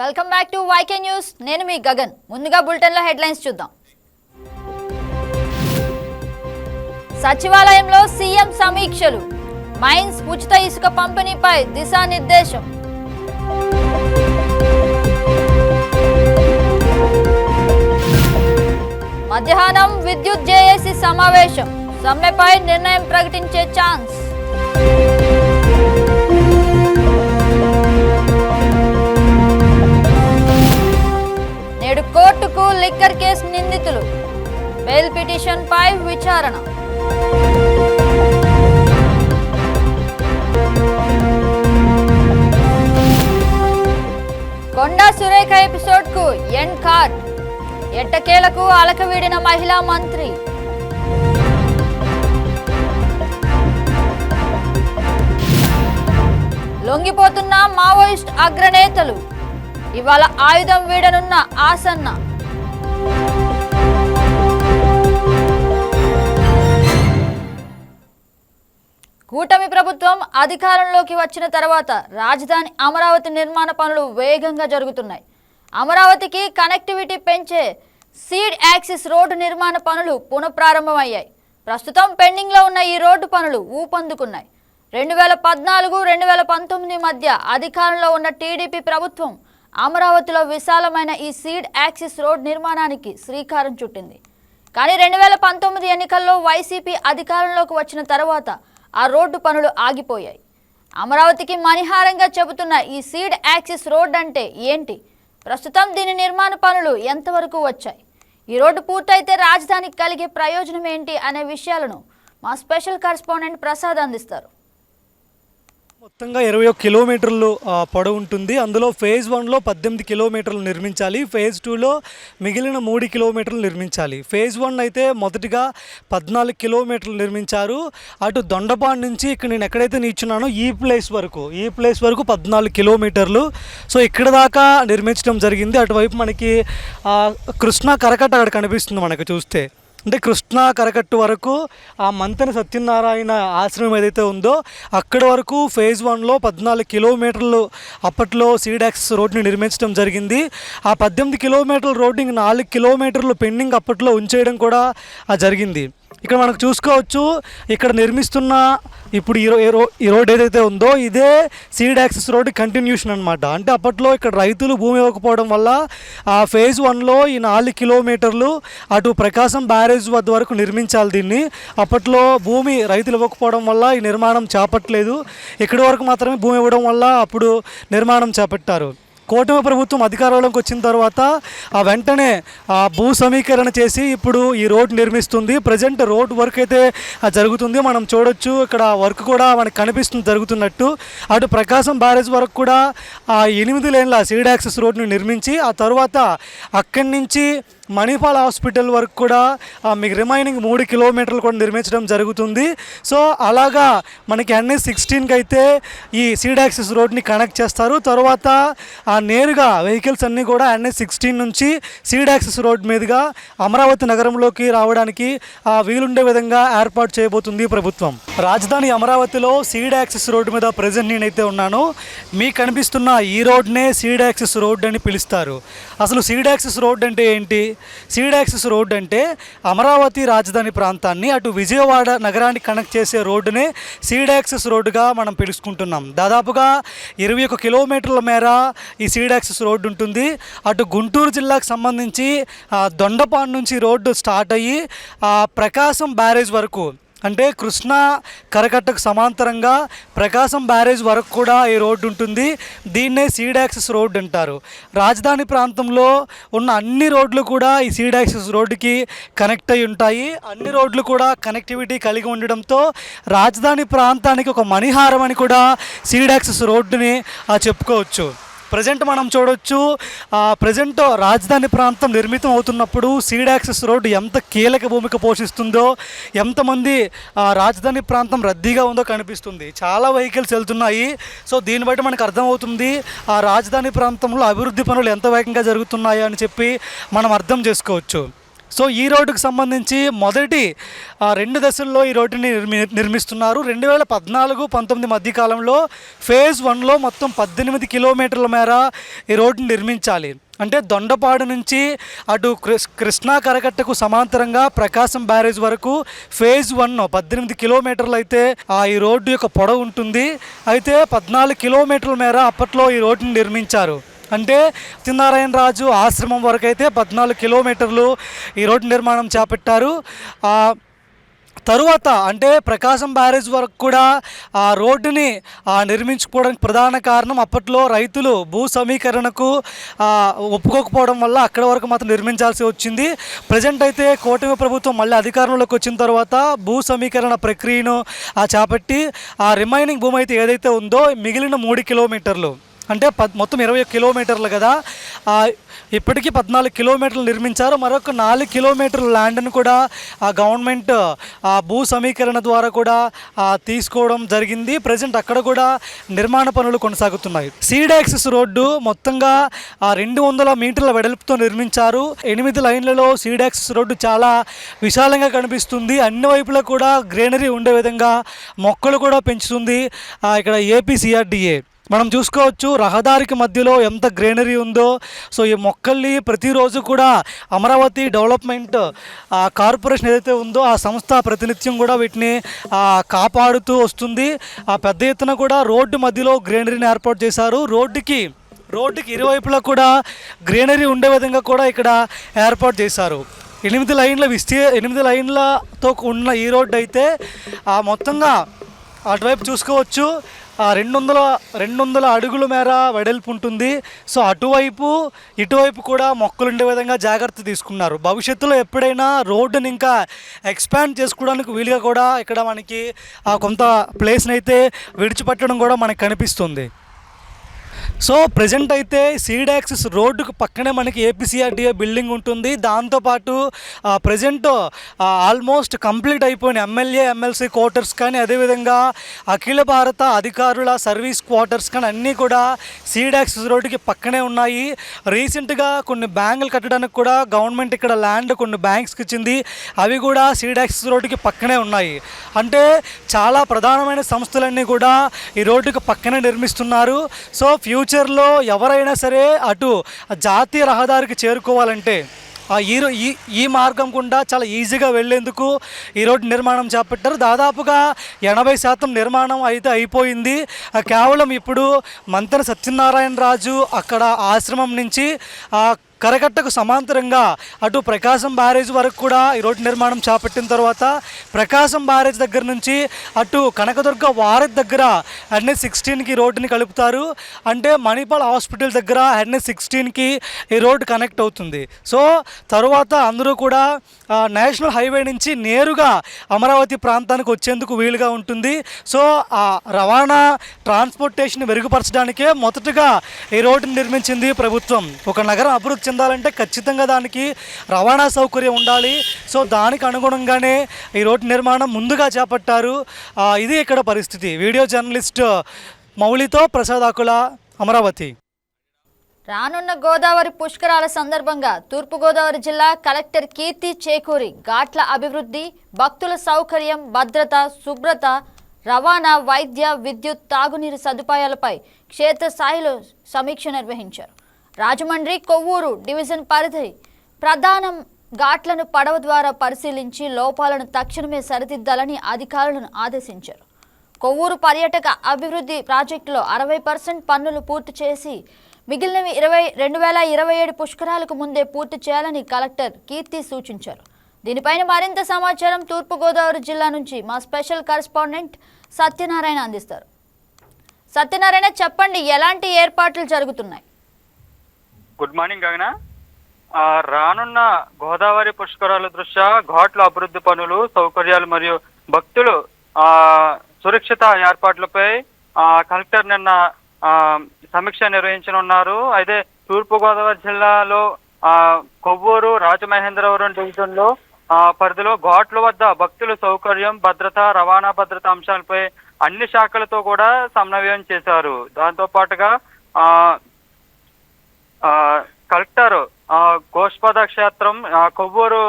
Welcome back to YK news నేను మీ గగన్. ముందుగా బులెటిన్లో హెడ్లైన్స్ చూద్దాం. సచివాలయంలో సీఎం సమీక్షలు. మైన్స్ ఉచిత ఇసుక పంపిణీపై దిశానిర్దేశం. మధ్యాహ్నం విద్యుత్ జేఏసీ సమావేశం. సమ్మెపై నిర్ణయం ప్రకటించే ఛాన్స్. కోర్టుకు లిక్కర్ కేసు నిందితులు. బెయిల్ పిటిషన్ పై విచారణ. కొండా సురేఖ ఎపిసోడ్కు ఎండ్ కార్డ్ ఎట్టకేలకు అలకవీడిన మహిళా మంత్రి. లొంగిపోతున్న మావోయిస్ట్ అగ్రనేతలు. ఇవాళ ఆయుధం వీడనున్న ఆసన్న. కూటమి ప్రభుత్వం అధికారంలోకి వచ్చిన తర్వాత రాజధాని అమరావతి నిర్మాణ పనులు వేగంగా జరుగుతున్నాయి. అమరావతికి కనెక్టివిటీ పెంచే సీడ్ యాక్సిస్ రోడ్డు నిర్మాణ పనులు పునఃప్రారంభమయ్యాయి. ప్రస్తుతం పెండింగ్లో ఉన్న ఈ రోడ్డు పనులు ఊపందుకున్నాయి. రెండు వేల పద్నాలుగు రెండు వేల పంతొమ్మిది మధ్య అధికారంలో ఉన్న టీడీపీ ప్రభుత్వం అమరావతిలో విశాలమైన ఈ సీడ్ యాక్సిస్ రోడ్ నిర్మాణానికి శ్రీకారం చుట్టింది. కానీ రెండు వేల పంతొమ్మిది ఎన్నికల్లో వైసీపీ అధికారంలోకి వచ్చిన తర్వాత ఆ రోడ్డు పనులు ఆగిపోయాయి. అమరావతికి మణిహారంగా చెబుతున్న ఈ సీడ్ యాక్సిస్ రోడ్ అంటే ఏంటి? ప్రస్తుతం దీని నిర్మాణ పనులు ఎంతవరకు వచ్చాయి? ఈ రోడ్డు పూర్తయితే రాజధానికి కలిగే ప్రయోజనం ఏంటి అనే విషయాలను మా స్పెషల్ కరెస్పాండెంట్ ప్రసాద్ అందిస్తారు. మొత్తంగా ఇరవై ఒక కిలోమీటర్లు పొడవు ఉంటుంది. అందులో ఫేజ్ వన్లో పద్దెనిమిది కిలోమీటర్లు నిర్మించాలి. ఫేజ్ టూలో మిగిలిన మూడు కిలోమీటర్లు నిర్మించాలి. ఫేజ్ వన్ అయితే మొదటిగా పద్నాలుగు కిలోమీటర్లు నిర్మించారు. అటు దొండపాడు నుంచి ఇక్కడ నేను ఎక్కడైతే నిల్చున్నానో ఈ ప్లేస్ వరకు ఈ ప్లేస్ వరకు పద్నాలుగు కిలోమీటర్లు. సో ఇక్కడ దాకా నిర్మించడం జరిగింది. అటువైపు మనకి కృష్ణా కరకట్ట అక్కడ కనిపిస్తుంది మనకు చూస్తే. అంటే కృష్ణా కరకట్టు వరకు ఆ మంతెన సత్యనారాయణ ఆశ్రమం ఏదైతే ఉందో అక్కడ వరకు ఫేజ్ వన్లో పద్నాలుగు కిలోమీటర్లు అప్పట్లో సీడాక్స్ రోడ్ని నిర్మించడం జరిగింది. ఆ పద్దెనిమిది కిలోమీటర్ల రోడ్డు నాలుగు కిలోమీటర్లు పెండింగ్ అప్పట్లో ఉంచేయడం కూడా ఆ జరిగింది. ఇక్కడ మనకు చూసుకోవచ్చు. ఇక్కడ నిర్మిస్తున్న ఇప్పుడు ఈ రో- ఈ రో- ఈ రోడ్ ఏదైతే ఉందో ఇదే సీడ్ యాక్సెస్ రోడ్ కంటిన్యూషన్ అనమాట అంటే అప్పట్లో ఇక్కడ రైతులు భూమి ఇవ్వకపోవడం వల్ల ఆ ఫేజ్ వన్లో ఈ నాలుగు కిలోమీటర్లు అటు ప్రకాశం బ్యారేజ్ వద్ద వరకు నిర్మించాలి దీన్ని. అప్పట్లో భూమి రైతులు ఇవ్వకపోవడం వల్ల ఈ నిర్మాణం చేపట్టలేదు. ఇక్కడి వరకు మాత్రమే భూమి ఇవ్వడం వల్ల అప్పుడు నిర్మాణం చేపట్టారు. కూటమి ప్రభుత్వం అధికారంలోకి వచ్చిన తర్వాత ఆ వెంటనే ఆ భూ సమీకరణ చేసి ఇప్పుడు ఈ రోడ్ నిర్మిస్తుంది. ప్రజెంట్ రోడ్ వర్క్ అయితే జరుగుతుంది. మనం చూడొచ్చు. ఇక్కడ వర్క్ కూడా మనకు కనిపిస్తుంది జరుగుతున్నట్టు. అటు ప్రకాశం బ్యారేజ్ వరకు కూడా ఆ ఎనిమిది లేన్ల సీడ్ యాక్సెస్ రోడ్ని నిర్మించి ఆ తర్వాత అక్కడి నుంచి మణిపాల్ హాస్పిటల్ వరకు కూడా మీకు రిమైనింగ్ మూడు కిలోమీటర్లు కూడా నిర్మించడం జరుగుతుంది. సో అలాగా మనకి ఎన్ఎస్ సిక్స్టీన్కి అయితే ఈ సీడాక్సిస్ రోడ్ని కనెక్ట్ చేస్తారు. తర్వాత ఆ నేరుగా వెహికల్స్ అన్నీ కూడా ఎన్ఎస్ సిక్స్టీన్ నుంచి సీడాక్సిస్ రోడ్ మీదుగా అమరావతి నగరంలోకి రావడానికి ఆ, వీలుండే విధంగా ఏర్పాటు చేయబోతుంది ప్రభుత్వం. రాజధాని అమరావతిలో సీడ్ రోడ్డు మీద ప్రజెంట్ నేనైతే ఉన్నాను. మీకు కనిపిస్తున్న ఈ రోడ్నే సీడ్ రోడ్ అని పిలుస్తారు. అసలు సీడ్ రోడ్ అంటే ఏంటి? సీడ్ రోడ్డు రోడ్ అంటే అమరావతి రాజధాని ప్రాంతాన్ని అటు విజయవాడ నగరానికి కనెక్ట్ చేసే రోడ్డునే సీడ్ రోడ్డుగా మనం పిలుచుకుంటున్నాం. దాదాపుగా ఇరవై ఒక కిలోమీటర్ల మేర ఈ సీడ్ రోడ్డు ఉంటుంది. అటు గుంటూరు జిల్లాకు సంబంధించి ఆ, దొండపాడు నుంచి రోడ్డు స్టార్ట్ అయ్యి ప్రకాశం బ్యారేజ్ వరకు అంటే కృష్ణా కరకట్టకు సమాంతరంగా ప్రకాశం బ్యారేజ్ వరకు కూడా ఈ రోడ్డు ఉంటుంది. దీన్నే సీడ్ యాక్సెస్ రోడ్ అంటారు. రాజధాని ప్రాంతంలో ఉన్న అన్ని రోడ్లు కూడా ఈ సీడ్ యాక్సెస్ రోడ్డుకి కనెక్ట్ అయి ఉంటాయి. అన్ని రోడ్లు కూడా కనెక్టివిటీ కలిగి ఉండడంతో రాజధాని ప్రాంతానికి ఒక మణిహారం అని కూడా సీడ్ యాక్సెస్ రోడ్డుని ఆ, చెప్పుకోవచ్చు. ప్రజెంట్ మనం చూడొచ్చు ప్రజెంట్ రాజధాని ప్రాంతం నిర్మితం అవుతున్నప్పుడు సీడ్ యాక్సెస్ రోడ్డు ఎంత కీలక భూమిక పోషిస్తుందో ఎంతమంది రాజధాని ప్రాంతం రద్దీగా ఉందో కనిపిస్తుంది. చాలా వెహికల్స్ వెళ్తున్నాయి. సో దీన్ని బట్టి మనకు అర్థమవుతుంది ఆ రాజధాని ప్రాంతంలో అభివృద్ధి పనులు ఎంత వేగంగా జరుగుతున్నాయో అని చెప్పి మనం అర్థం చేసుకోవచ్చు. సో ఈ రోడ్డుకు సంబంధించి మొదటి ఆ, రెండు దశల్లో ఈ రోడ్డుని నిర్మి నిర్మిస్తున్నారు. రెండు వేల పద్నాలుగు పంతొమ్మిది మధ్యకాలంలో ఫేజ్ వన్లో మొత్తం పద్దెనిమిది కిలోమీటర్ల మేర ఈ రోడ్డుని నిర్మించాలి. అంటే దొండపాడు నుంచి అటు కృ- కృష్ణా కరకట్టకు సమాంతరంగా ప్రకాశం బ్యారేజ్ వరకు ఫేజ్ వన్ పద్దెనిమిది కిలోమీటర్లు అయితే ఆ ఈ రోడ్డు యొక్క పొడవు ఉంటుంది. అయితే పద్నాలుగు కిలోమీటర్ల మేర అప్పట్లో ఈ రోడ్డుని నిర్మించారు. అంటే సత్యనారాయణ రాజు ఆశ్రమం వరకు అయితే పద్నాలుగు కిలోమీటర్లు ఈ రోడ్డు నిర్మాణం చేపట్టారు. తరువాత అంటే ప్రకాశం బ్యారేజ్ వరకు కూడా ఆ రోడ్డుని నిర్మించుకోవడానికి ప్రధాన కారణం అప్పట్లో రైతులు భూ సమీకరణకు ఒప్పుకోకపోవడం వల్ల అక్కడ వరకు మాత్రం నిర్మించాల్సి వచ్చింది. ప్రజెంట్ అయితే కూటమి ప్రభుత్వం మళ్ళీ అధికారంలోకి వచ్చిన తర్వాత భూ సమీకరణ ప్రక్రియను ఆ, చేపట్టి ఆ రిమైనింగ్ భూమి అయితే ఏదైతే ఉందో మిగిలిన మూడు కిలోమీటర్లు. అంటే పద్ మొత్తం ఇరవై కిలోమీటర్లు కదా. ఇప్పటికీ పద్నాలుగు కిలోమీటర్లు నిర్మించారు. మరొక నాలుగు కిలోమీటర్ల ల్యాండ్ను కూడా ఆ గవర్నమెంట్ ఆ భూ సమీకరణ ద్వారా కూడా తీసుకోవడం జరిగింది. ప్రజెంట్ అక్కడ కూడా నిర్మాణ పనులు కొనసాగుతున్నాయి. సీడ్ యాక్సెస్ రోడ్డు మొత్తంగా ఆ రెండు వందల మీటర్ల వెడల్పుతో నిర్మించారు. ఎనిమిది లైన్లలో సీడ్ యాక్సెస్ రోడ్డు చాలా విశాలంగా కనిపిస్తుంది. అన్ని వైపులా కూడా గ్రీనరీ ఉండే విధంగా మొక్కలు కూడా పెంచుతుంది. ఇక్కడ ఏపీ సిఆర్డిఏ. మనం చూసుకోవచ్చు రహదారికి మధ్యలో ఎంత గ్రీనరీ ఉందో. సో ఈ మొక్కల్ని ప్రతిరోజు కూడా అమరావతి డెవలప్మెంట్ కార్పొరేషన్ ఏదైతే ఉందో ఆ సంస్థ ప్రతినిత్యం కూడా వీటిని కాపాడుతూ వస్తుంది. ఆ పెద్ద ఎత్తున కూడా రోడ్డు మధ్యలో గ్రీనరీని ఏర్పాటు చేశారు. రోడ్డుకి రోడ్డుకి ఇరువైపులా కూడా గ్రీనరీ ఉండే విధంగా కూడా ఇక్కడ ఏర్పాటు చేశారు. ఎనిమిది లైన్ల విస్తీ ఎనిమిది లైన్లతో ఉన్న ఈ రోడ్డు అయితే ఆ మొత్తంగా అటువైపు చూసుకోవచ్చు. రెండు వందల రెండు వందల అడుగుల మేర వెడల్పు ఉంటుంది. సో అటువైపు ఇటువైపు కూడా మొక్కలు ఉండే విధంగా జాగ్రత్త తీసుకున్నారు. భవిష్యత్తులో ఎప్పుడైనా రోడ్డుని ఇంకా ఎక్స్పాండ్ చేసుకోవడానికి వీలుగా కూడా ఇక్కడ మనకి ఆ కొంత ప్లేస్ని అయితే విడిచిపెట్టడం కూడా మనకు కనిపిస్తుంది. సో ప్రజెంట్ అయితే సీడ్ యాక్సిస్ రోడ్డుకు పక్కనే మనకి ఏపీసీఆర్డీఏ బిల్డింగ్ ఉంటుంది. దాంతోపాటు ప్రజెంట్ ఆల్మోస్ట్ కంప్లీట్ అయిపోయిన ఎమ్మెల్యే ఎమ్మెల్సీ క్వార్టర్స్ కానీ అదేవిధంగా అఖిల భారత అధికారుల సర్వీస్ క్వార్టర్స్ కానీ అన్నీ కూడా సీడ్ యాక్సిస్ రోడ్డుకి పక్కనే ఉన్నాయి. రీసెంట్గా కొన్ని బ్యాంకులు కట్టడానికి కూడా గవర్నమెంట్ ఇక్కడ ల్యాండ్ కొన్ని బ్యాంక్స్కి ఇచ్చింది. అవి కూడా సీడ్ యాక్సిస్ రోడ్డుకి పక్కనే ఉన్నాయి. అంటే చాలా ప్రధానమైన సంస్థలన్నీ కూడా ఈ రోడ్డుకి పక్కనే నిర్మిస్తున్నారు. సో ఫ్యూచర్ ఫ్యూచర్లో ఎవరైనా సరే అటు జాతీయ రహదారికి చేరుకోవాలంటే ఆ ఈ ఈ ఈ మార్గం గుండా చాలా ఈజీగా వెళ్ళేందుకు ఈ రోడ్డు నిర్మాణం చేపట్టారు. దాదాపుగా ఎనభై శాతం నిర్మాణం అయితే అయిపోయింది. కేవలం ఇప్పుడు మంతెన సత్యనారాయణ రాజు అక్కడ ఆశ్రమం నుంచి కరకట్టకు సమాంతరంగా అటు ప్రకాశం బ్యారేజ్ వరకు కూడా ఈ రోడ్డు నిర్మాణం చేపట్టిన తర్వాత ప్రకాశం బ్యారేజ్ దగ్గర నుంచి అటు కనకదుర్గ వారధి దగ్గర హెడ్నే సిక్స్టీన్కి రోడ్డుని కలుపుతారు. అంటే మణిపాల్ హాస్పిటల్ దగ్గర హెడ్నే సిక్స్టీన్కి ఈ రోడ్డు కనెక్ట్ అవుతుంది. సో తర్వాత అందరూ కూడా నేషనల్ హైవే నుంచి నేరుగా అమరావతి ప్రాంతానికి వచ్చేందుకు వీలుగా ఉంటుంది. సో ఆ రవాణా ట్రాన్స్పోర్టేషన్ మెరుగుపరచడానికే మొదటగా ఈ రోడ్డుని నిర్మించింది ప్రభుత్వం. ఒక నగరం అభివృద్ధి చెందాలంటే ఖచ్చితంగా దానికి రవాణా సౌకర్యం ఉండాలి. సో దానికి అనుగుణంగానే ఈ రోడ్డు నిర్మాణం ముందుగా చేపట్టారు. ఇది ఇక్కడ పరిస్థితి. వీడియో జర్నలిస్ట్ మౌలితో ప్రసాద్ ఆకుల అమరావతి. రానున్న గోదావరి పుష్కరాల సందర్భంగా తూర్పుగోదావరి జిల్లా కలెక్టర్ కీర్తి చేకూరి ఘాట్ల అభివృద్ధి భక్తుల సౌకర్యం భద్రత శుభ్రత రవాణా వైద్య విద్యుత్ తాగునీరు సదుపాయాలపై క్షేత్రస్థాయిలో సమీక్ష నిర్వహించారు. రాజమండ్రి కొవ్వూరు డివిజన్ పరిధి ప్రధానం ఘాట్లను పడవ ద్వారా పరిశీలించి లోపాలను తక్షణమే సరిదిద్దాలని అధికారులను ఆదేశించారు. కొవ్వూరు పర్యాటక అభివృద్ధి ప్రాజెక్టులో అరవై పర్సెంట్ పన్నులు పూర్తి చేసి మిగిలినవి ఇరవై రెండు వేల ఇరవై ఏడు పుష్కరాలకు ముందే పూర్తి చేయాలని కలెక్టర్ కీర్తి సూచించారు. దీనిపైన మరింత సమాచారం తూర్పుగోదావరి జిల్లా నుంచి మా స్పెషల్ కరెస్పాండెంట్ సత్యనారాయణ అందిస్తారు. సత్యనారాయణ చెప్పండి ఎలాంటి ఏర్పాట్లు జరుగుతున్నాయి? గుడ్ మార్నింగ్ గగన. ఆ, రానున్న గోదావరి పుష్కరాల దృష్ట్యా ఘాట్ల అభివృద్ధి పనులు సౌకర్యాలు మరియు భక్తులు ఆ సురక్షిత ఏర్పాట్లపై ఆ, కలెక్టర్ నిన్న ఆ, సమీక్ష నిర్వహించనున్నారు. అయితే తూర్పు గోదావరి జిల్లాలో ఆ, కొవ్వూరు రాజమహేంద్రవరం డివిజన్లో ఆ, పరిధిలో ఘాట్ల వద్ద భక్తుల సౌకర్యం భద్రత రవాణా భద్రత అంశాలపై అన్ని శాఖలతో కూడా సమన్వయం చేశారు. దాంతో పాటుగా ఆ, కలెక్టర్ ఆ, గోష్పద క్షేత్రం ఆ, కొవ్వూరు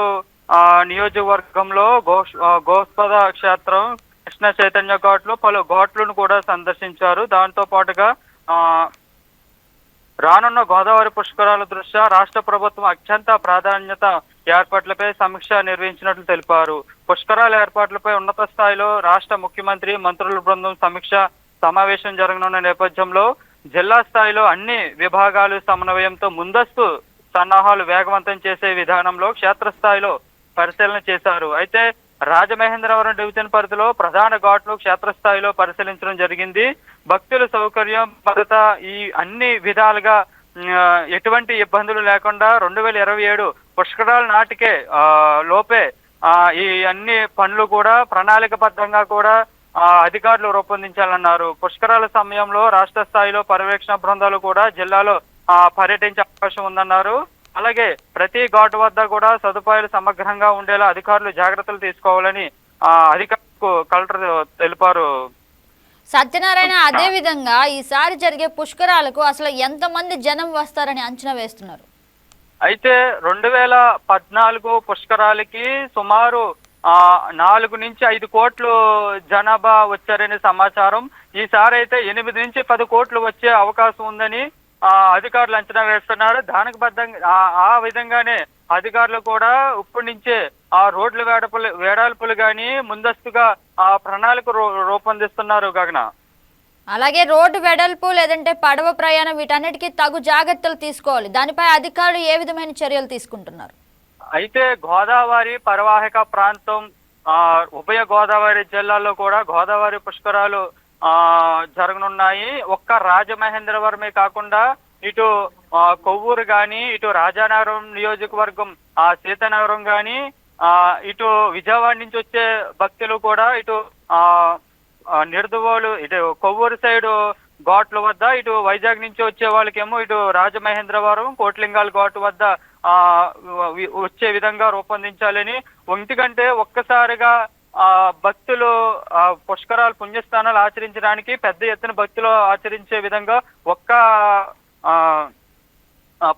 ఆ, నియోజకవర్గంలో గోష్ గోష్పద క్షేత్రం కృష్ణ చైతన్య ఘాట్లు పలు ఘాట్లను కూడా సందర్శించారు. దాంతో పాటుగా ఆ, రానున్న గోదావరి పుష్కరాల దృష్ట్యా రాష్ట్ర ప్రభుత్వం అత్యంత ప్రాధాన్యత ఏర్పాట్లపై సమీక్ష నిర్వహించినట్లు తెలిపారు. పుష్కరాల ఏర్పాట్లపై ఉన్నత స్థాయిలో రాష్ట్ర ముఖ్యమంత్రి మంత్రుల బృందం సమీక్ష సమావేశం జరగనున్న నేపథ్యంలో జిల్లా స్థాయిలో అన్ని విభాగాలు సమన్వయంతో ముందస్తు సన్నాహాలు వేగవంతం చేసే విధానంలో క్షేత్రస్థాయిలో పరిశీలన చేశారు. అయితే రాజమహేంద్రవరం డివిజన్ పరిధిలో ప్రధాన ఘాట్లు క్షేత్రస్థాయిలో పరిశీలించడం జరిగింది. భక్తుల సౌకర్యం భద్రత ఈ అన్ని విధాలుగా ఎటువంటి ఇబ్బందులు లేకుండా రెండు వేల ఇరవై ఏడు పుష్కరాల నాటికే ఆ, లోపే ఈ అన్ని పనులు కూడా ప్రణాళికబద్ధంగా కూడా అధికారులు రూపొందించాలన్నారు. పుష్కరాల సమయంలో రాష్ట్ర స్థాయిలో పర్యవేక్షణ బృందాలు కూడా జిల్లాలో ఆ, పర్యటించే అవకాశం ఉందన్నారు. అలాగే ప్రతి ఘాటు వద్ద కూడా సదుపాయాలు సమగ్రంగా ఉండేలా అధికారులు జాగ్రత్తలు తీసుకోవాలని ఆ, అధికారులకు కలెక్టర్ తెలిపారు. సత్యనారాయణ అదే విధంగా ఈసారి జరిగే పుష్కరాలకు అసలు ఎంతమంది జనం వస్తారని అంచనా వేస్తున్నారు? అయితే రెండు వేల పద్నాలుగు పుష్కరాలకి సుమారు నాలుగు నుంచి ఐదు కోట్లు జనాభా వచ్చారనే సమాచారం. ఈసారి అయితే ఎనిమిది నుంచి పది కోట్లు వచ్చే అవకాశం ఉందని ఆ అధికారులు అంచనా వేస్తున్నారు. దానికి బద్దంగా ఆ- విధంగానే అధికారులు కూడా ఇప్పటి నుంచే ఆ రోడ్ల వేడపులు వేడాల్పులు గాని ముందస్తుగా ఆ ప్రణాళిక రూ- రూపొందిస్తున్నారు గగన. అలాగే రోడ్డు వెడల్పు లేదంటే పడవ ప్రయాణం వీటన్నిటికీ తగు జాగ్రత్తలు తీసుకోవాలి. దానిపై అధికారులు ఏ విధమైన చర్యలు తీసుకుంటున్నారు? అయితే గోదావరి పరివాహక ప్రాంతం ఆ ఉభయ గోదావరి జిల్లాల్లో కూడా గోదావరి పుష్కరాలు ఆ జరగనున్నాయి. ఒక్క రాజమహేంద్రవరమే కాకుండా ఇటు ఆ, కొవ్వూరు గాని ఇటు రాజానగరం నియోజకవర్గం ఆ సీతానగరం గాని ఆ ఇటు విజయవాడ నుంచి వచ్చే భక్తులు కూడా ఇటు ఆ ఆ, ఇటు కొవ్వూరు సైడు ఘాట్ల వద్ద ఇటు వైజాగ్ నుంచి వచ్చే వాళ్ళకేమో ఇటు రాజమహేంద్రవరం కోట్లింగాల ఘాట్ వద్ద ఆ వచ్చే విధంగా రూపొందించాలని ఒంటికంటే ఒక్కసారిగా ఆ భక్తులు ఆ పుష్కరాలు పుణ్యస్థానాలు ఆచరించడానికి పెద్ద ఎత్తున భక్తులు ఆచరించే విధంగా ఒక్క ఆ,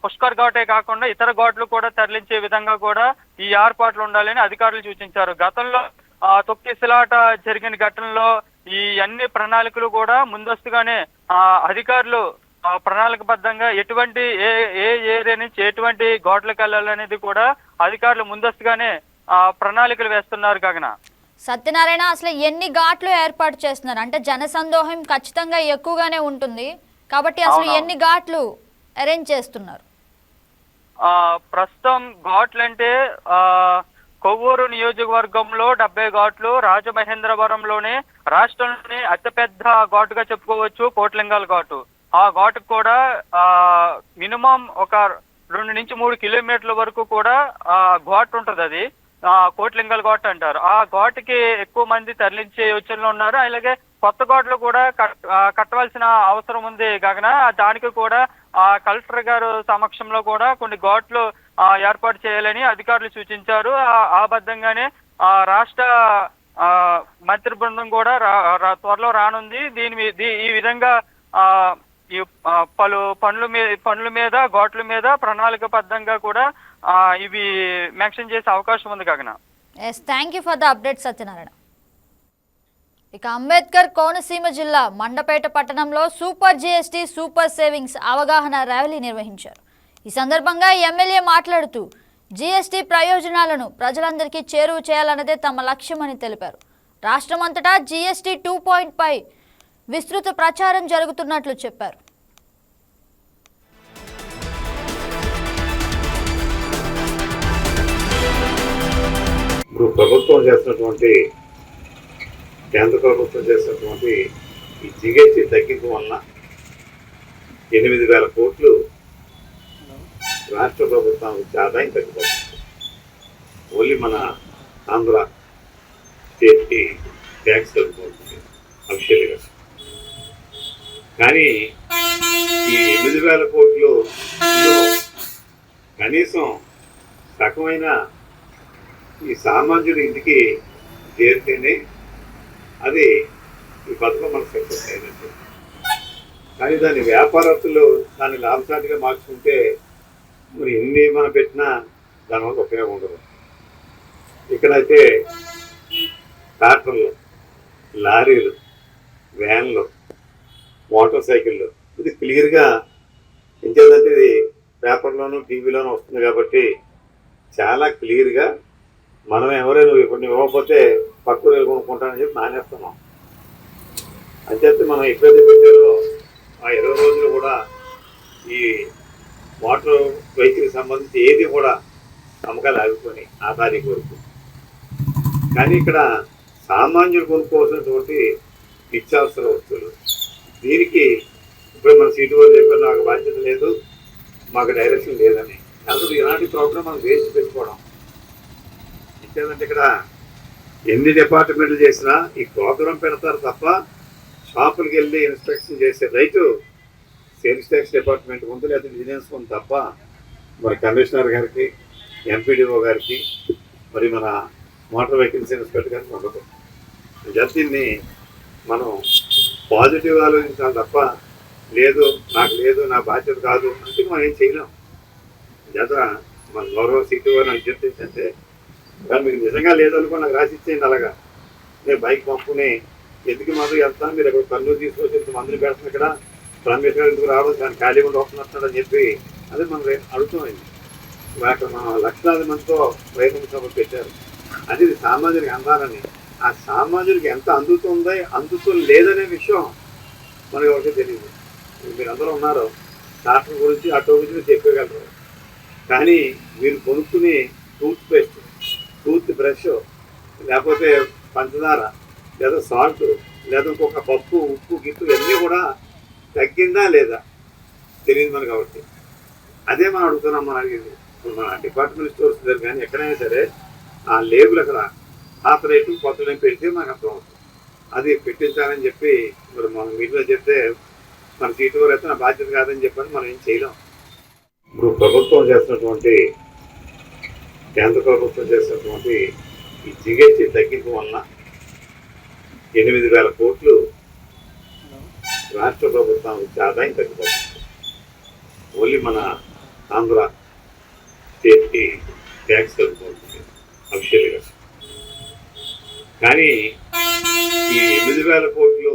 పుష్కర్ ఘాటే కాకుండా ఇతర ఘాట్లు కూడా తరలించే విధంగా కూడా ఈ ఏర్పాట్లు ఉండాలని అధికారులు సూచించారు. గతంలో ఆ, తొక్కిసలాట జరిగిన ఘటనలో ఈ అన్ని ప్రణాళికలు కూడా ముందస్తుగానే ఆ, అధికారులు ఆ, ప్రణాళికబద్ధంగా ఎటువంటి ఏ ఏ ఏరియా నుంచి ఎటువంటి ఘాట్లకు వెళ్ళాలనేది కూడా అధికారులు ముందస్తుగానే ఆ, ప్రణాళికలు వేస్తున్నారు గగన సత్యనారాయణ అసలు ఎన్ని ఘాట్లు ఏర్పాటు చేస్తున్నారు? అంటే జనసందోహం ఖచ్చితంగా ఎక్కువగానే ఉంటుంది. కాబట్టి అసలు. ఎన్ని ఘాట్లు అరేంజ్ చేస్తున్నారు? ఆ ప్రస్తుతం ఘాట్లు అంటే ఆ కొవ్వూరు నియోజకవర్గంలో డెబ్బై ఘాట్లు రాజమహేంద్రవరంలోనే రాష్ట్రంలోనే అతిపెద్ద ఘాటుగా చెప్పుకోవచ్చు కోట్లింగాల ఘాటు. ఆ ఘాటుకు కూడా ఆ మినిమం ఒక రెండు నుంచి మూడు కిలోమీటర్ల వరకు కూడా ఆ ఘాట్ ఉంటది అది. ఆ కోట్లింగాల ఘాట్ అంటారు. ఆ ఘాటుకి ఎక్కువ మంది తరలించే యోచనలో ఉన్నారు. అలాగే కొత్త ఘాట్లు కూడా కట్- కట్టవలసిన అవసరం ఉంది గగన. దానికి కూడా ఆ కలెక్టర్ గారు సమక్షంలో కూడా కొన్ని ఘాట్లు ఏర్పాటు చేయాలని అధికారులు సూచించారు. ఆ- ఆ ఆ రాష్ట్ర ఆ, మంత్రి బృందం కూడా రా- త్వరలో రానుంది. దీని ఈ విధంగా ఆ ఈ పలు పనుల మీద పనుల మీద గోట్ల మీద ప్రణాళికబద్ధంగా కూడా ఆ, ఇవి మెన్షన్ చేసే అవకాశం ఉంది Gagana yes thank you for the update Satyanarayana ఇక అంబేద్కర్ కోనసీమ జిల్లా మండపేట పట్టణంలో సూపర్ జిఎస్టి సూపర్ సేవింగ్స్ అవగాహన ర్యాలీ నిర్వహించారు. ఈ సందర్భంగా ఎమ్మెల్యే మాట్లాడుతూ జీఎస్టీ ప్రయోజనాలను ప్రజలందరికీ చేరువ చేయాలన్నదే తమ లక్ష్యమని తెలిపారు. రాష్ట్రమంతటా జీఎస్టీ టూ పాయింట్ పై విస్తృత ప్రచారం జరుగుతున్నట్లు చెప్పారు. ఇప్పుడు ప్రభుత్వం చేస్తున్నటువంటి కేంద్ర ప్రభుత్వం చేసినటువంటి ఈ జిఎస్టీ తగ్గింపు వలన ఎనిమిది వేల కోట్లు రాష్ట్ర ప్రభుత్వం వచ్చే ఆదాయం తగ్గిపోతుంది ఓన్లీ మన ఆంధ్ర స్టేట్కి ట్యాక్స్ తగ్గిపోతుంది అఫిషియల్గా. కానీ ఈ ఎనిమిది వేల కోట్లు కనీసం రకమైన ఈ సామాన్యుడి ఇంటికి చేరితేనే అది ఈ పథకం మనకు సక్సెస్ అయినట్టు. కానీ దాని వ్యాపారస్తులు దాన్ని లాభసాటిగా మార్చుకుంటే మరి ఎన్ని మనం పెట్టినా దానివల్ల ఉపయోగం ఉండదు. ఇక్కడైతే ట్రాక్టర్లు లారీలు వ్యాన్లు మోటార్ సైకిళ్ళు. ఇది క్లియర్గా ఇంకేదంటే ఇది పేపర్లోను టీవీలోనూ వస్తుంది కాబట్టి చాలా క్లియర్గా మనం ఎవరైనా ఇప్పుడు నువ్వు ఇవ్వకపోతే పక్కన కొనుక్కుంటానని చెప్పి మానేస్తున్నాం. అంతేస్తే మనం ఎప్పుడైతే పెట్టారో ఆ ఇరవై రోజులు కూడా ఈ వాటర్ వెహికల్ సంబంధించి ఏది కూడా అమ్మకాలు ఆగిపోయి ఆ తారీఖు వరకు కానీ ఇక్కడ సామాన్యులు కొనుక్కోవాల్సినటువంటి నిత్యావసర వస్తువులు. దీనికి ఇప్పుడు మన సీటు వాళ్ళు చెప్పారు నాకు బాధ్యత లేదు మాకు డైరెక్షన్ లేదని. అసలు ఇలాంటి ప్రోగ్రామ్ మనం వేసి పెట్టుకోవడం. ఇంకేంటంటే ఇక్కడ ఎన్ని డిపార్ట్మెంట్లు చేసినా ఈ ప్రోగ్రామ్ పెడతారు తప్ప షాపులకి వెళ్ళి ఇన్స్పెక్షన్ చేసే రైతు సేల్స్ ట్యాక్స్ డిపార్ట్మెంట్ ఉంది లేదా విజిలెన్స్ ఉంది తప్ప మరి కమిషనర్ గారికి ఎంపీడీఓ గారికి మరి మన మోటార్ వెహికల్స్ ఇన్స్పెక్టర్ గారికి ఉండదు. దీన్ని మనం పాజిటివ్ ఆలోచించాలి తప్ప లేదు నాకు లేదు నా బాధ్యత కాదు అంటే మనం ఏం చేయలేం. జత మన గౌరవ సీటు వారిని విజ్ఞప్తి ఏంటంటే కానీ మీకు నిజంగా లేదనుకో నాకు రాసి ఇచ్చేయండి అలాగా. నేను బైక్ పంపుని ఎందుకు మందు వెళ్తాను? మీరు ఇక్కడ కన్ను తీసుకొచ్చి మందులు పెడతాను ఇక్కడ? పరమేశ్వర ఎందుకు రావడం? దాన్ని ఖాళీ ఉండి వస్తున్నట్టు అని చెప్పి అదే మనం రే- అడుగుతామండి అక్కడ మన లక్షలాది మందితో రైతు సభ పెట్టారు. అది సామాజిక అందాలని. ఆ సామాజిక ఎంత అందుతుందో అందుతూ లేదనే విషయం మనకి ఎవరికి తెలియదు. మీరు అందరూ ఉన్నారు. డాక్టర్ గురించి ఆటో గురించి చెప్పగలరు. కానీ మీరు కొనుక్కునే టూత్ పేస్ట్ టూత్ బ్రష్ లేకపోతే పంచదార లేదా సాల్ట్ లేదా ఇంకొక పప్పు ఉప్పు గిప్పు ఇవన్నీ కూడా తగ్గిందా లేదా? తెలియదు మనకు కాబట్టి. అదే మనం అడుగుతున్నాం మన అడిగింది. ఇప్పుడు మన డిపార్ట్మెంట్ స్టోర్స్ దగ్గర కానీ ఎక్కడైనా సరే ఆ లేబుల్ అక్కడ పాత రేటు కొత్త రేటు పెడితే మనకు అర్థమవుతుంది అది పెట్టించాలని చెప్పి మరి మనం మీటింగ్లో చెప్తే మన సీటు వరకు అయితే నా బాధ్యత కాదని చెప్పని మనం ఏం చేయలేం. ఇప్పుడు ప్రభుత్వం చేస్తున్నటువంటి కేంద్ర ప్రభుత్వం చేస్తున్నటువంటి ఈ జిగెచ్చి తగ్గింపు వలన ఎనిమిది వేల కోట్లు రాష్ట్ర ప్రభుత్వం ఇచ్చే ఆదాయం తగ్గిపోతుంది ఓన్లీ మన ఆంధ్ర స్టేట్కి ట్యాక్స్ తగ్గిపోతుంది అఫిషియల్గా. కానీ ఈ ఎనిమిది వేల కోట్లు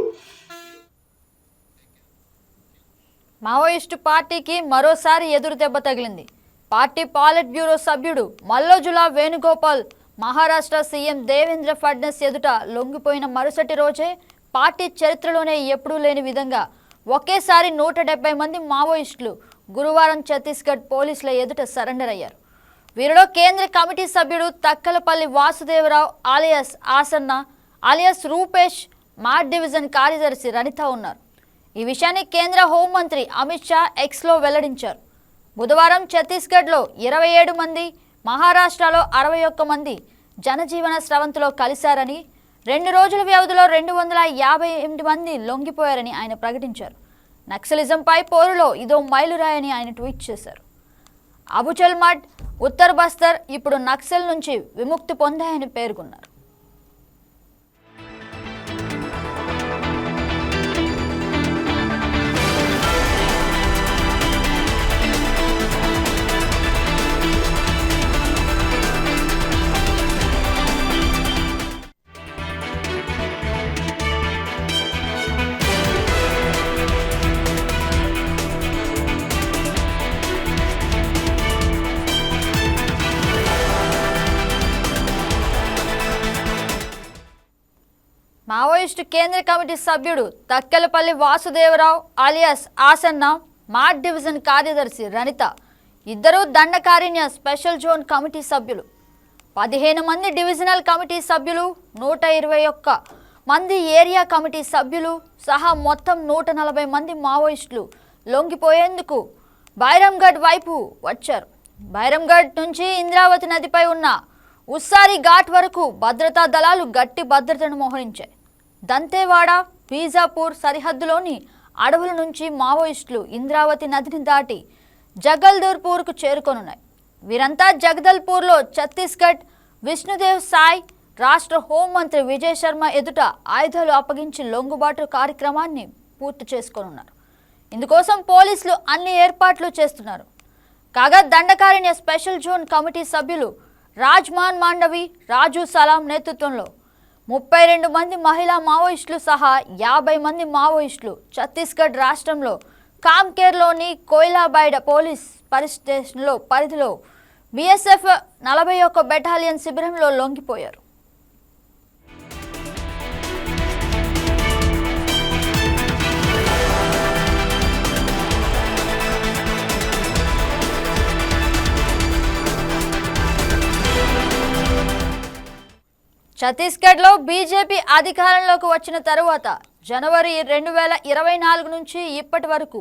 మావోయిస్టు పార్టీకి మరోసారి ఎదురు దెబ్బ తగిలింది. పార్టీ పాలిట్ బ్యూరో సభ్యుడు మల్లోజులా వేణుగోపాల్ మహారాష్ట్ర సీఎం దేవేంద్ర ఫడ్నస్ ఎదుట లొంగిపోయిన మరుసటి రోజే పార్టీ చరిత్రలోనే ఎప్పుడూ లేని విధంగా ఒకేసారి నూట డెబ్బై మంది మావోయిస్టులు గురువారం ఛత్తీస్గఢ్ పోలీసుల ఎదుట సరెండర్ అయ్యారు. వీరిలో కేంద్ర కమిటీ సభ్యుడు తక్కలపల్లి వాసుదేవరావు ఆలియాస్ ఆసన్న ఆలియాస్ రూపేష్ మార్ డివిజన్ కార్యదర్శి రనిత ఉన్నారు. ఈ విషయాన్ని కేంద్ర హోంమంత్రి అమిత్ షా ఎక్స్లో వెల్లడించారు. బుధవారం ఛత్తీస్గఢ్లో ఇరవై ఏడు మంది మహారాష్ట్రలో అరవై ఒక్క మంది జనజీవన స్రవంతిలో కలిశారని రెండు రోజుల వ్యవధిలో రెండు వందల యాభై ఎనిమిది మంది లొంగిపోయారని ఆయన ప్రకటించారు. నక్సలిజంపై పోరులో ఇదో మైలురాయని ఆయన ట్వీట్ చేశారు. అబుచల్ మఠ్ ఉత్తర్ బస్తర్ ఇప్పుడు నక్సల్ నుంచి విముక్తి పొందాయని పేర్కొన్నారు. కమ్యూనిస్టు కేంద్ర కమిటీ సభ్యుడు తక్కెలపల్లి వాసుదేవరావు అలియాస్ ఆసన్న మార్ట్ డివిజన్ కార్యదర్శి రణిత ఇద్దరూ దండకారణ్య స్పెషల్ జోన్ కమిటీ సభ్యులు. పదిహేను మంది డివిజనల్ కమిటీ సభ్యులు నూట ఇరవై ఒక్క మంది ఏరియా కమిటీ సభ్యులు సహా మొత్తం నూట నలభై మంది మావోయిస్టులు లొంగిపోయేందుకు బైరంగఢ్ వైపు వచ్చారు. బైరంగఢ్ నుంచి ఇంద్రావతి నదిపై ఉన్న ఉస్సారి ఘాట్ వరకు భద్రతా దళాలు గట్టి భద్రతను మోహరించాయి. దంతేవాడ బీజాపూర్ సరిహద్దులోని అడవుల నుంచి మావోయిస్టులు ఇంద్రావతి నదిని దాటి జగల్దూర్పూర్కు చేరుకొనున్నాయి. వీరంతా జగదల్పూర్లో ఛత్తీస్గఢ్ విష్ణుదేవ్ సాయ్ రాష్ట్ర హోంమంత్రి విజయ్ శర్మ ఎదుట ఆయుధాలు అప్పగించి లొంగుబాటు కార్యక్రమాన్ని పూర్తి చేసుకోనున్నారు. ఇందుకోసం పోలీసులు అన్ని ఏర్పాట్లు చేస్తున్నారు. కాగా దండకారణ్య స్పెషల్ జోన్ కమిటీ సభ్యులు రాజ్మాన్ మాండవి రాజు సలాం నేతృత్వంలో ముప్పై రెండు మంది మహిళా మావోయిస్టులు సహా యాభై మంది మావోయిస్టులు ఛత్తీస్గఢ్ రాష్ట్రంలో కామ్కేర్లోని కోయిలాబైడ పోలీస్ పరిస్టేషన్లో పరిధిలో బీఎస్ఎఫ్ నలభై ఒక్క బెటాలియన్ శిబిరంలో లొంగిపోయారు. ఛత్తీస్గఢ్లో బీజేపీ అధికారంలోకి వచ్చిన తరువాత జనవరి రెండు వేల ఇరవై నాలుగు నుంచి ఇప్పటి వరకు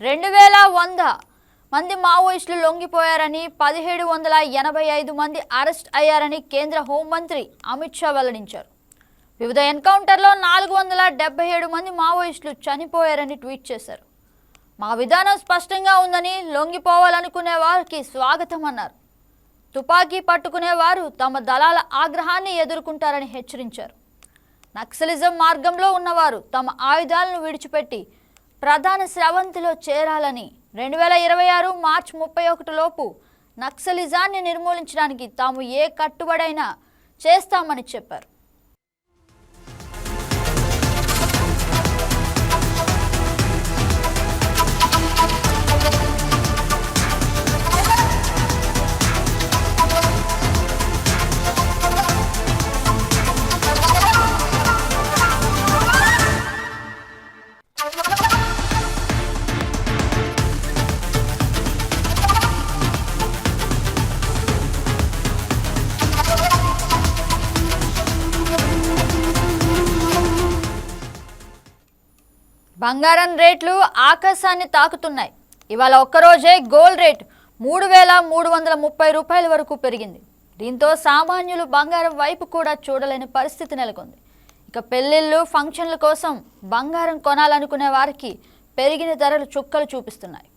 రెండు వేల వంద మంది మావోయిస్టులు లొంగిపోయారని పదిహేడు వందల ఎనభై ఐదు మంది అరెస్ట్ అయ్యారని కేంద్ర హోంమంత్రి అమిత్ షా వెల్లడించారు. వివిధ ఎన్కౌంటర్లో నాలుగు వందల డెబ్బై ఏడు మంది మావోయిస్టులు చనిపోయారని ట్వీట్ చేశారు. మా విధానం స్పష్టంగా ఉందని లొంగిపోవాలనుకునే వారికి స్వాగతం అన్నారు తుపాకీ పట్టుకునే వారు తమ దళాల ఆగ్రహాన్ని ఎదుర్కొంటారని హెచ్చరించారు. నక్సలిజం మార్గంలో ఉన్నవారు తమ ఆయుధాలను విడిచిపెట్టి ప్రధాన స్రవంతిలో చేరాలని రెండు వేల ఇరవై ఆరు మార్చి ముప్పై ఒకటి లోపు నక్సలిజాన్ని నిర్మూలించడానికి తాము ఏ కట్టుబడైనా చేస్తామని చెప్పారు. బంగారం రేట్లు ఆకాశాన్ని తాకుతున్నాయి. ఇవాళ ఒక్కరోజే గోల్డ్ రేట్ మూడు వేల మూడు వందల ముప్పై రూపాయల వరకు పెరిగింది. దీంతో సామాన్యులు బంగారం వైపు కూడా చూడలేని పరిస్థితి నెలకొంది. ఇక పెళ్ళిళ్ళు ఫంక్షన్ల కోసం బంగారం కొనాలనుకునే వారికి పెరిగిన ధరలు చుక్కలు చూపిస్తున్నాయి.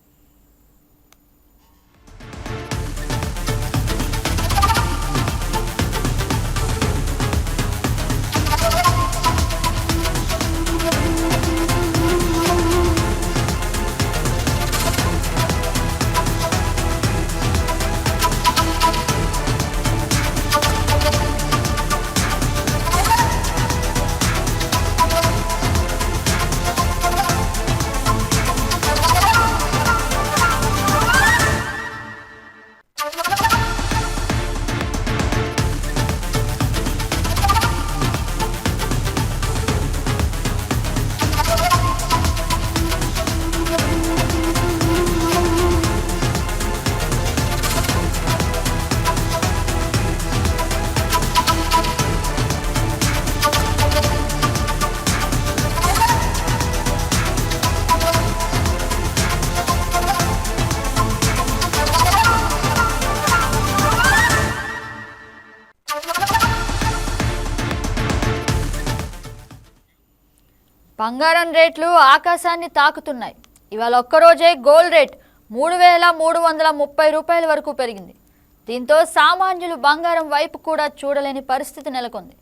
బంగారం రేట్లు ఆకాశాన్ని తాకుతున్నాయి. ఇవాళ ఒక్కరోజే గోల్డ్ రేట్ మూడు వేల మూడు వందల ముప్పై రూపాయల వరకు పెరిగింది. దీంతో సామాన్యులు బంగారం వైపు కూడా చూడలేని పరిస్థితి నెలకొంది.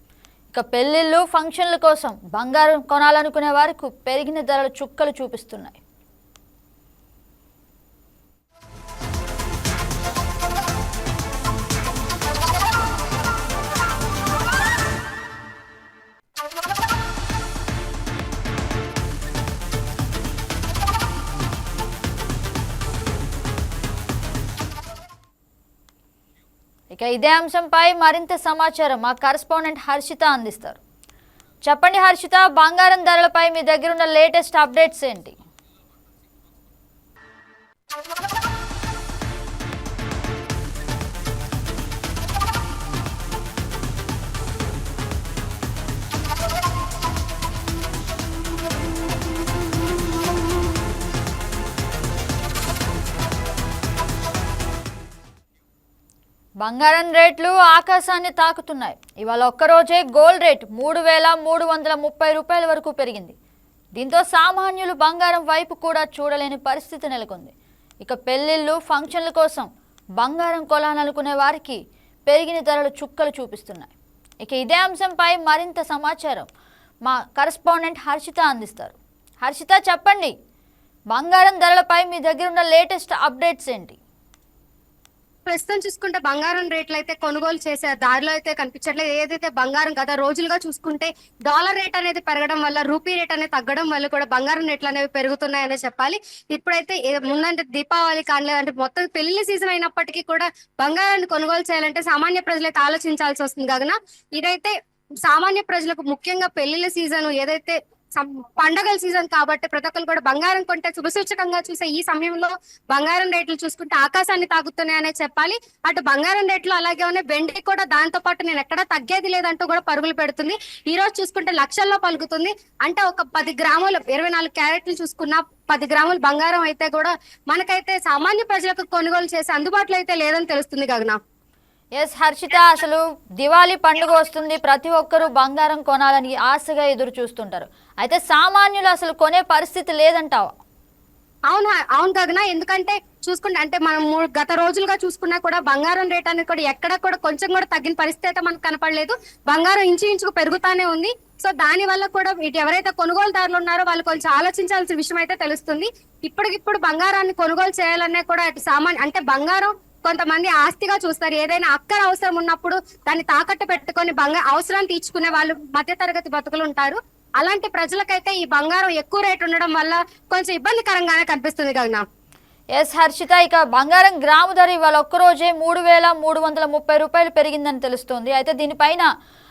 ఇక పెళ్ళిళ్ళు ఫంక్షన్ల కోసం బంగారం కొనాలనుకునే వారికి పెరిగిన ధరలు చుక్కలు చూపిస్తున్నాయి. ఇక ఇదే అంశంపై మరింత సమాచారం మా కరస్పాండెంట్ హర్షిత అందిస్తారు. చెప్పండి హర్షిత బంగారం ధరలపై మీ దగ్గర ఉన్న లేటెస్ట్ అప్డేట్స్ ఏంటి? బంగారం రేట్లు ఆకాశాన్ని తాకుతున్నాయి. ఇవాళ ఒక్కరోజే గోల్డ్ రేట్ మూడు వేల మూడు వందల ముప్పై రూపాయల వరకు పెరిగింది. దీంతో సామాన్యులు బంగారం వైపు కూడా చూడలేని పరిస్థితి నెలకొంది. ఇక పెళ్ళిళ్ళు ఫంక్షన్ల కోసం బంగారం కొలాలనుకునే వారికి పెరిగిన ధరలు చుక్కలు చూపిస్తున్నాయి. ఇక ఇదే అంశంపై మరింత సమాచారం మా కరస్పాండెంట్ హర్షిత అందిస్తారు. హర్షిత చెప్పండి. బంగారం ధరలపై మీ దగ్గర ఉన్న లేటెస్ట్ అప్డేట్స్ ఏంటి? ప్రస్తుతం చూసుకుంటే బంగారం రేట్లు అయితే కొనుగోలు చేసే దారిలో అయితే కనిపించట్లేదు. ఏదైతే బంగారం గత రోజులుగా చూసుకుంటే డాలర్ రేట్ అనేది పెరగడం వల్ల రూపీ రేట్ అనేది తగ్గడం వల్ల కూడా బంగారం రేట్లు అనేవి పెరుగుతున్నాయని చెప్పాలి. ఇప్పుడైతే ముందంటే దీపావళి కానీ అంటే మొత్తం పెళ్ళి సీజన్ అయినప్పటికీ కూడా బంగారాన్ని కొనుగోలు చేయాలంటే సామాన్య ప్రజలైతే ఆలోచించాల్సి వస్తుంది కావున ఇదైతే సామాన్య ప్రజలకు ముఖ్యంగా పెళ్ళిళ్ళ సీజన్ ఏదైతే పండగల సీజన్ కాబట్టి ప్రతి ఒక్కరు కూడా బంగారం కొంటే శుభసూచకంగా చూసే ఈ సమయంలో బంగారం రేట్లు చూసుకుంటే ఆకాశాన్ని తాగుతున్నాయనే చెప్పాలి. అటు బంగారం రేట్లు అలాగే ఉన్నాయి. వెండి కూడా దాంతో పాటు నేను ఎక్కడా తగ్గేది లేదంటూ కూడా పరుగులు పెడుతుంది. ఈ రోజు చూసుకుంటే లక్షల్లో పలుకుతుంది. అంటే ఒక పది గ్రాములు ఇరవై నాలుగు క్యారెట్లు చూసుకున్న పది గ్రాములు బంగారం అయితే కూడా మనకైతే సామాన్య ప్రజలకు కొనుగోలు చేసే అందుబాటులో అయితే లేదని తెలుస్తుంది గగన. ఎస్ హర్షిత అసలు దివాళీ పండుగ వస్తుంది ప్రతి ఒక్కరూ బంగారం కొనాలని ఆశగా ఎదురు చూస్తుంటారు. అయితే సామాన్యులు అసలు కొనే పరిస్థితి లేదంటావా? అవును అవును గగన ఎందుకంటే చూసుకుంటే అంటే మనం గత రోజులుగా చూసుకున్నా కూడా బంగారం రేట్ అనేది కూడా ఎక్కడ కూడా కొంచెం కూడా తగ్గిన పరిస్థితి అయితే మనకు కనపడలేదు. బంగారం ఇంచు ఇంచుకు పెరుగుతానే ఉంది. సో దాని వల్ల కూడా ఇటు ఎవరైతే కొనుగోలుదారులు ఉన్నారో వాళ్ళు కొంచెం ఆలోచించాల్సిన విషయం అయితే తెలుస్తుంది. ఇప్పటికిప్పుడు బంగారాన్ని కొనుగోలు చేయాలనే కూడా అటు సామాన్య అంటే బంగారం కొంతమంది ఆస్తిగా చూస్తారు. ఏదైనా అక్కర అవసరం ఉన్నప్పుడు దాన్ని తాకట్టు పెట్టుకొని బంగారు అవసరం తీర్చుకునే వాళ్ళు మధ్య తరగతి బతుకులు ఉంటారు. అలాంటి ప్రజలకైతే ఈ బంగారం ఎక్కువ రేటు ఉండడం వల్ల కొంచెం ఇబ్బందికరంగానే కనిపిస్తుంది కదా ఎస్ హర్షిత ఇక బంగారం గ్రాము ధర ఇవాళ ఒక్కరోజే మూడు వేల మూడు వందల ముప్పై రూపాయలు పెరిగిందని తెలుస్తోంది. అయితే దీనిపైన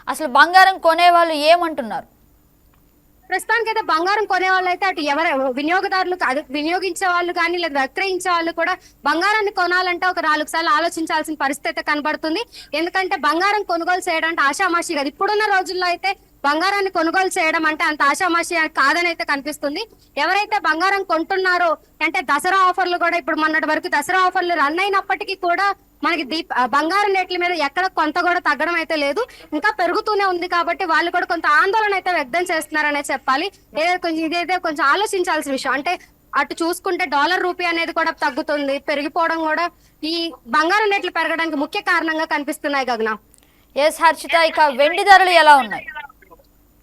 అసలు బంగారం కొనే వాళ్ళు ఏమంటున్నారు? ప్రస్తుతానికి అయితే బంగారం కొనే వాళ్ళు అయితే అటు ఎవరు వినియోగదారులు కాదు వినియోగించే వాళ్ళు కానీ లేదా విక్రయించే వాళ్ళు కూడా బంగారాన్ని కొనాలంటే ఒక నాలుగు సార్లు ఆలోచించాల్సిన పరిస్థితి అయితే కనబడుతుంది. ఎందుకంటే బంగారం కొనుగోలు చేయడం అంటే ఆషామాషి కాదు. ఇప్పుడున్న రోజుల్లో అయితే బంగారాన్ని కొనుగోలు చేయడం అంటే అంత ఆషామాషి కాదని అయితే కనిపిస్తుంది. ఎవరైతే బంగారం కొంటున్నారో అంటే దసరా ఆఫర్లు కూడా ఇప్పుడు మొన్నటి వరకు దసరా ఆఫర్లు రన్ అయినప్పటికీ కూడా మనకి దీప్ బంగారం రేట్ల మీద ఎక్కడ కొంత కూడా తగ్గడం అయితే లేదు. ఇంకా పెరుగుతూనే ఉంది కాబట్టి వాళ్ళు కూడా కొంత ఆందోళన అయితే వ్యక్తం చేస్తున్నారనే చెప్పాలి. ఏదైతే కొంచెం ఇదైతే కొంచెం ఆలోచించాల్సిన విషయం. అంటే అటు చూసుకుంటే డాలర్ రూపీ అనేది కూడా తగ్గుతుంది. పెరిగిపోవడం కూడా ఈ బంగారం రేట్లు పెరగడానికి ముఖ్య కారణంగా కనిపిస్తున్నాయి గగన. ఎస్ హర్షిత ఇక వెండి ధరలు ఎలా ఉన్నాయి?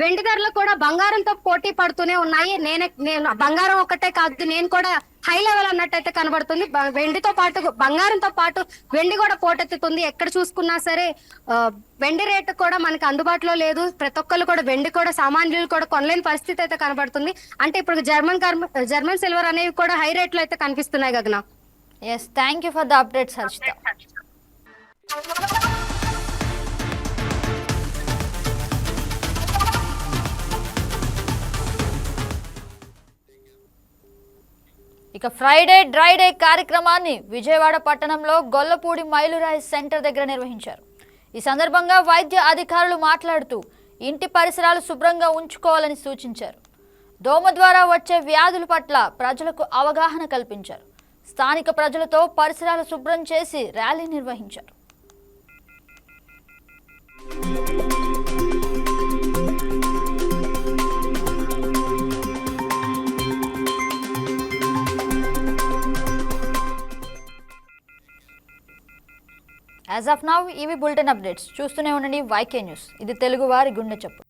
వెండి ధరలు కూడా బంగారంతో పోటీ పడుతూనే ఉన్నాయి. నేనే నేను బంగారం ఒకటే కాదు నేను కూడా హై లెవెల్ అన్నట్టయితే కనబడుతుంది. వెండితో పాటు బంగారంతో పాటు వెండి కూడా పోటెత్తుతుంది. ఎక్కడ చూసుకున్నా సరే వెండి రేటు కూడా మనకి అందుబాటులో లేదు. ప్రతి ఒక్కరు కూడా వెండి కూడా సామాన్యులు కూడా కొనలేని పరిస్థితి అయితే కనబడుతుంది. అంటే ఇప్పుడు జర్మన్ కర్మ జర్మన్ సిల్వర్ అనేవి కూడా హై రేట్లో అయితే కనిపిస్తున్నాయి Gagana. Yes thank you for the updates Harshitha ఇక ఫ్రైడే డ్రై డే కార్యక్రమాన్ని విజయవాడ పట్టణంలో గొల్లపూడి మైలురాయి సెంటర్ దగ్గర నిర్వహించారు. ఈ సందర్భంగా వైద్య అధికారులు మాట్లాడుతూ ఇంటి పరిసరాలు శుభ్రంగా ఉంచుకోవాలని సూచించారు. దోమ ద్వారా వచ్చే వ్యాధుల పట్ల ప్రజలకు అవగాహన కల్పించారు. స్థానిక ప్రజలతో పరిసరాలు శుభ్రం చేసి ర్యాలీ నిర్వహించారు. యాజ్ ఆఫ్ నౌ ఇవి బులెటిన్ అప్డేట్స్. చూస్తూనే ఉండండి వైకే న్యూస్ ఇది తెలుగు వారి గుండె చెప్పు.